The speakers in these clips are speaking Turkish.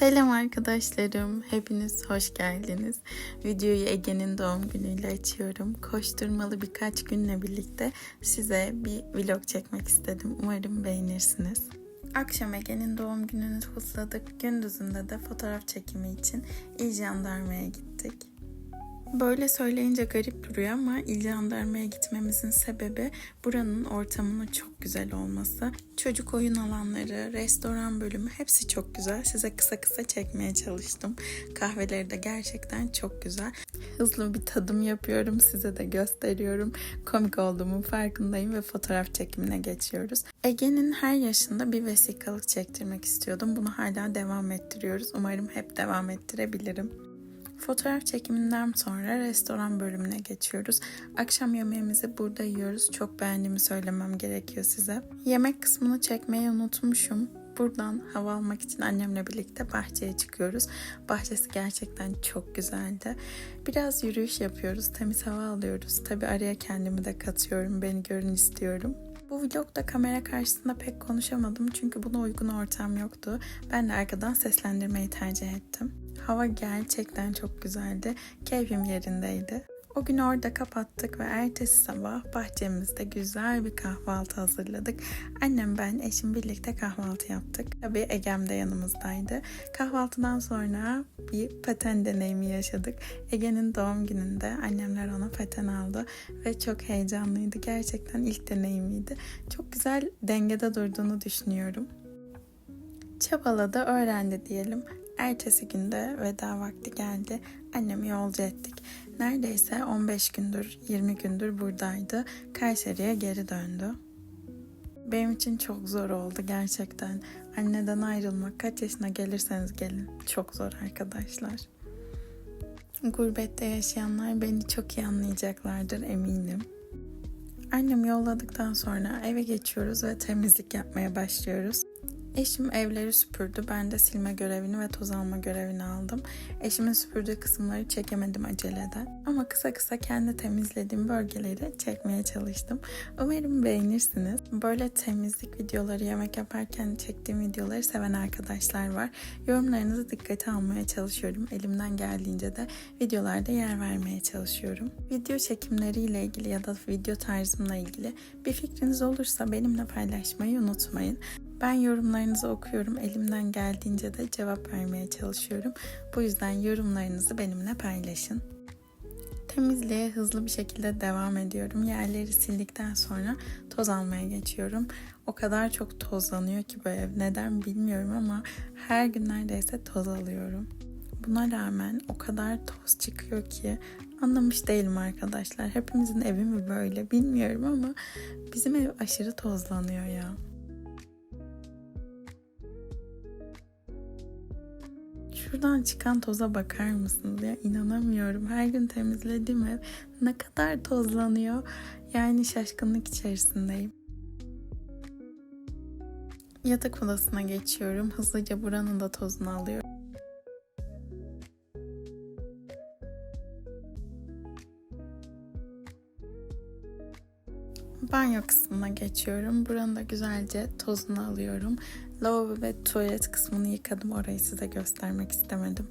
Selam arkadaşlarım. Hepiniz hoş geldiniz. Videoyu Ege'nin doğum günüyle açıyorum. Koşturmalı birkaç günle birlikte size bir vlog çekmek istedim. Umarım beğenirsiniz. Akşam Ege'nin doğum gününü kutladık. Gündüzünde de fotoğraf çekimi için İl Jandarma'ya gittik. Böyle söyleyince garip duruyor ama İl Jandarma'ya gitmemizin sebebi buranın ortamının çok güzel olması. Çocuk oyun alanları, restoran bölümü hepsi çok güzel. Size kısa kısa çekmeye çalıştım. Kahveleri de gerçekten çok güzel. Hızlı bir tadım yapıyorum. Size de gösteriyorum. Komik olduğumun farkındayım ve fotoğraf çekimine geçiyoruz. Ege'nin her yaşında bir vesikalık çektirmek istiyordum. Bunu hala devam ettiriyoruz. Umarım hep devam ettirebilirim. Fotoğraf çekiminden sonra restoran bölümüne geçiyoruz. Akşam yemeğimizi burada yiyoruz. Çok beğendiğimi söylemem gerekiyor size. Yemek kısmını çekmeyi unutmuşum. Buradan hava almak için annemle birlikte bahçeye çıkıyoruz. Bahçesi gerçekten çok güzeldi. Biraz yürüyüş yapıyoruz, temiz hava alıyoruz. Tabi araya kendimi de katıyorum, beni görün istiyorum. Bu vlogda kamera karşısında pek konuşamadım çünkü buna uygun ortam yoktu. Ben de arkadan seslendirmeyi tercih ettim. Hava gerçekten çok güzeldi. Keyfim yerindeydi. O gün orada kapattık ve ertesi sabah bahçemizde güzel bir kahvaltı hazırladık. Annem ben eşim birlikte kahvaltı yaptık. Tabii Egem de yanımızdaydı. Kahvaltıdan sonra bir paten deneyimi yaşadık. Ege'nin doğum gününde annemler ona paten aldı ve çok heyecanlıydı. Gerçekten ilk deneyimiydi. Çok güzel dengede durduğunu düşünüyorum. Çabaladı, öğrendi diyelim. Ertesi günde veda vakti geldi. Annemi yolcu ettik. Neredeyse 15 gündür, 20 gündür buradaydı. Kayseri'ye geri döndü. Benim için çok zor oldu gerçekten. Anneden ayrılmak kaç yaşına gelirseniz gelin. Çok zor arkadaşlar. Gurbette yaşayanlar beni çok iyi anlayacaklardır eminim. Annem yolladıktan sonra eve geçiyoruz ve temizlik yapmaya başlıyoruz. Eşim evleri süpürdü. Ben de silme görevini ve toz alma görevini aldım. Eşimin süpürdüğü kısımları çekemedim aceleden. Ama kısa kısa kendi temizlediğim bölgeleri çekmeye çalıştım. Umarım beğenirsiniz. Böyle temizlik videoları, yemek yaparken çektiğim videoları seven arkadaşlar var. Yorumlarınızı dikkate almaya çalışıyorum. Elimden geldiğince de videolarda yer vermeye çalışıyorum. Video çekimleriyle ilgili ya da video tarzımla ilgili bir fikriniz olursa benimle paylaşmayı unutmayın. Ben yorumlarınızı okuyorum. Elimden geldiğince de cevap vermeye çalışıyorum. Bu yüzden yorumlarınızı benimle paylaşın. Temizliğe hızlı bir şekilde devam ediyorum. Yerleri sildikten sonra toz almaya geçiyorum. O kadar çok tozlanıyor ki bu ev. Neden bilmiyorum ama her gün neredeyse toz alıyorum. Buna rağmen o kadar toz çıkıyor ki anlamış değilim arkadaşlar. Hepimizin evi mi böyle bilmiyorum ama bizim ev aşırı tozlanıyor ya. Şuradan çıkan toza bakar mısınız ya? İnanamıyorum. Her gün temizlediğim ev ne kadar tozlanıyor. Yani şaşkınlık içerisindeyim. Yatak odasına geçiyorum. Hızlıca buranın da tozunu alıyorum. Banyo kısmına geçiyorum. Buranın da güzelce tozunu alıyorum. Lavabo ve tuvalet kısmını yıkadım. Orayı size göstermek istemedim.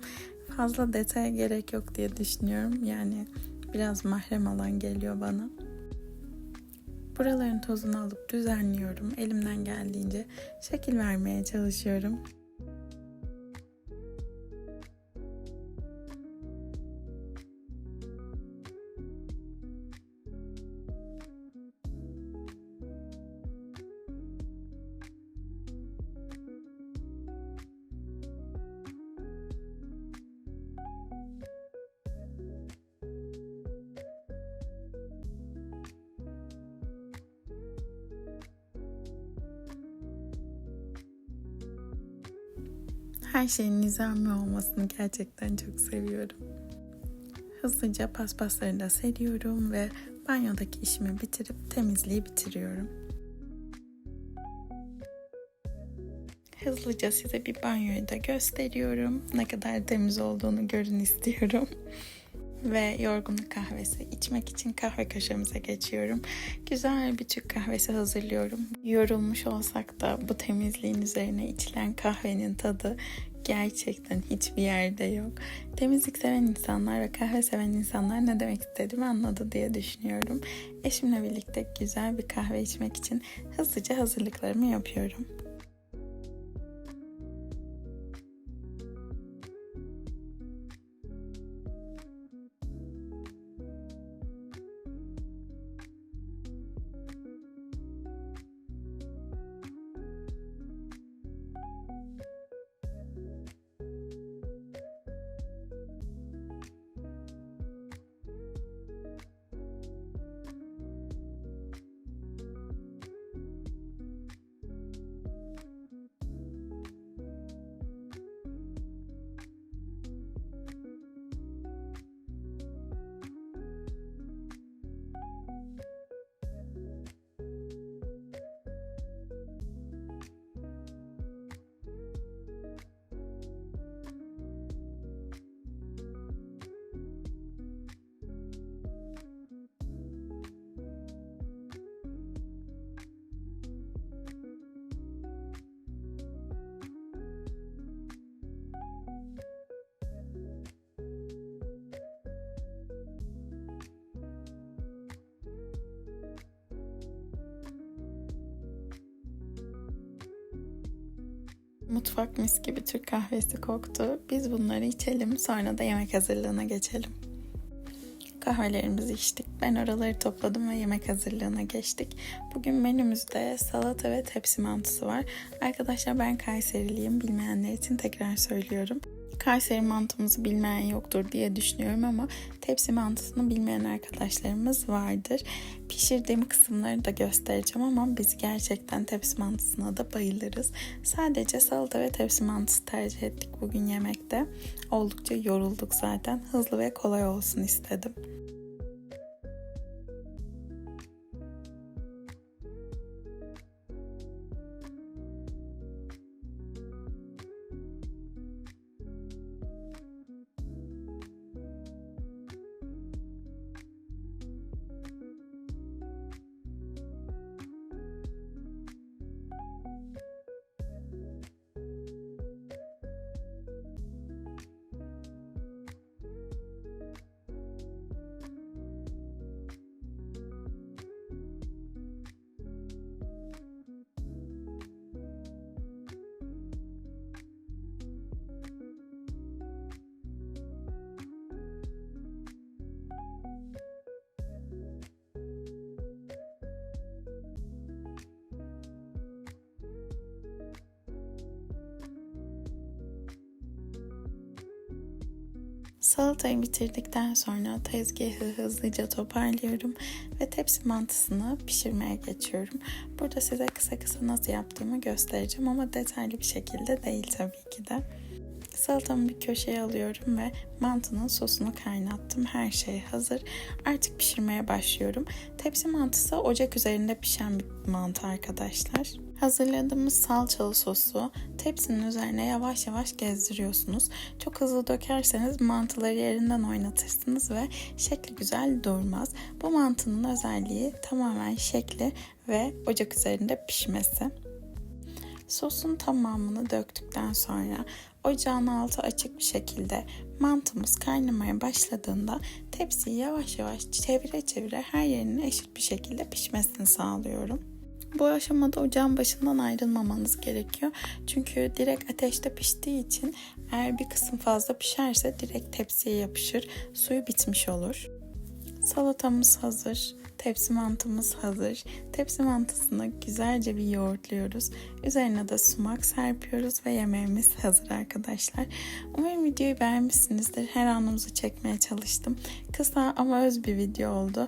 Fazla detaya gerek yok diye düşünüyorum. Yani biraz mahrem alan geliyor bana. Buraların tozunu alıp düzenliyorum. Elimden geldiğince şekil vermeye çalışıyorum. Her şeyin nizami olmasını gerçekten çok seviyorum. Hızlıca paspasları da seriyorum ve banyodaki işimi bitirip temizliği bitiriyorum. Hızlıca size bir banyoyu da gösteriyorum. Ne kadar temiz olduğunu görün istiyorum. Ve yorgunluk kahvesi içmek için kahve köşemize geçiyorum. Güzel bir Türk kahvesi hazırlıyorum. Yorulmuş olsak da bu temizliğin üzerine içilen kahvenin tadı gerçekten hiçbir yerde yok. Temizlik seven insanlar ve kahve seven insanlar ne demek istediğimi anladı diye düşünüyorum. Eşimle birlikte güzel bir kahve içmek için hızlıca hazırlıklarımı yapıyorum. Mutfak mis gibi Türk kahvesi koktu. Biz bunları içelim sonra da yemek hazırlığına geçelim. Kahvelerimizi içtik. Ben oraları topladım ve yemek hazırlığına geçtik. Bugün menümüzde salata ve tepsi mantısı var. Arkadaşlar ben Kayseriliyim. Bilmeyenler için tekrar söylüyorum. Kayseri mantımızı bilmeyen yoktur diye düşünüyorum ama tepsi mantısını bilmeyen arkadaşlarımız vardır. Pişirdiğim kısımları da göstereceğim ama biz gerçekten tepsi mantısına da bayılırız. Sadece salata ve tepsi mantısı tercih ettik bugün yemekte. Oldukça yorulduk zaten. Hızlı ve kolay olsun istedim. Salatayı bitirdikten sonra tezgahı hızlıca toparlıyorum ve tepsi mantısını pişirmeye geçiyorum. Burada size kısa kısa nasıl yaptığımı göstereceğim ama detaylı bir şekilde değil tabii ki de. Salatamı bir köşeye alıyorum ve mantının sosunu kaynattım. Her şey hazır. Artık pişirmeye başlıyorum. Tepsi mantısı ocak üzerinde pişen bir mantı arkadaşlar. Hazırladığımız salçalı sosu tepsinin üzerine yavaş yavaş gezdiriyorsunuz. Çok hızlı dökerseniz mantıları yerinden oynatırsınız ve şekli güzel durmaz. Bu mantının özelliği tamamen şekli ve ocak üzerinde pişmesi. Sosun tamamını döktükten sonra ocağın altı açık bir şekilde mantımız kaynamaya başladığında tepsiyi yavaş yavaş çevire çevire her yerine eşit bir şekilde pişmesini sağlıyorum. Bu aşamada ocağın başından ayrılmamanız gerekiyor. Çünkü direkt ateşte piştiği için eğer bir kısım fazla pişerse direkt tepsiye yapışır. Suyu bitmiş olur. Salatamız hazır. Tepsi mantımız hazır. Tepsi mantısını güzelce bir yoğurtluyoruz. Üzerine de sumak serpiyoruz ve yemeğimiz hazır arkadaşlar. Umarım videoyu beğenmişsinizdir. Her anımızı çekmeye çalıştım. Kısa ama öz bir video oldu.